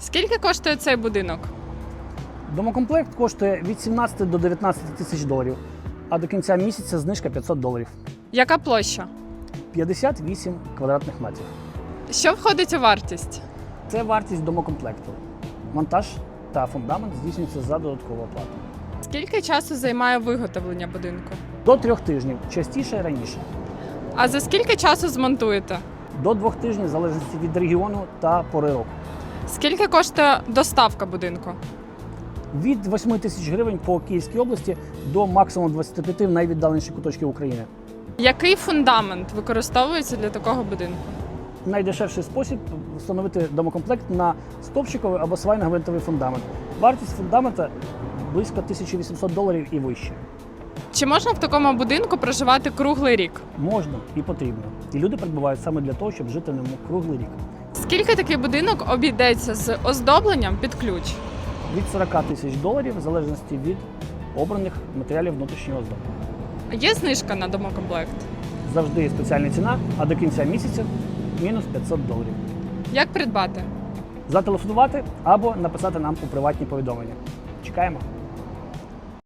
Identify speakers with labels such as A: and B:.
A: Скільки коштує цей будинок?
B: Домокомплект коштує від 17 до 19 тисяч доларів, а до кінця місяця знижка 500 доларів.
A: Яка площа?
B: 58 квадратних метрів.
A: Що входить у вартість?
B: Це вартість домокомплекту. Монтаж та фундамент здійснюються за додаткову оплату.
A: Скільки часу займає виготовлення будинку?
B: До трьох тижнів, частіше раніше.
A: А за скільки часу змонтуєте?
B: До двох тижнів в залежності від регіону та пори року.
A: Скільки коштує доставка будинку?
B: Від 8 тисяч гривень по Київській області до максимум 25 в найвіддаленіші куточки України.
A: Який фундамент використовується для такого будинку?
B: Найдешевший спосіб встановити домокомплект на стовпчиковий або свайно-гвинтовий фундамент. Вартість фундамента близько 1800 доларів і вище.
A: Чи можна в такому будинку проживати круглий рік?
B: Можна і потрібно. І люди прибувають саме для того, щоб жити в ньому круглий рік.
A: Скільки такий будинок обійдеться з оздобленням під ключ?
B: Від 40 тисяч доларів, в залежності від обраних матеріалів внутрішнього оздоблення.
A: Є знижка на домокомплект?
B: Завжди є спеціальна ціна, а до кінця місяця мінус 500 доларів.
A: Як придбати?
B: Зателефонувати або написати нам у приватні повідомлення. Чекаємо.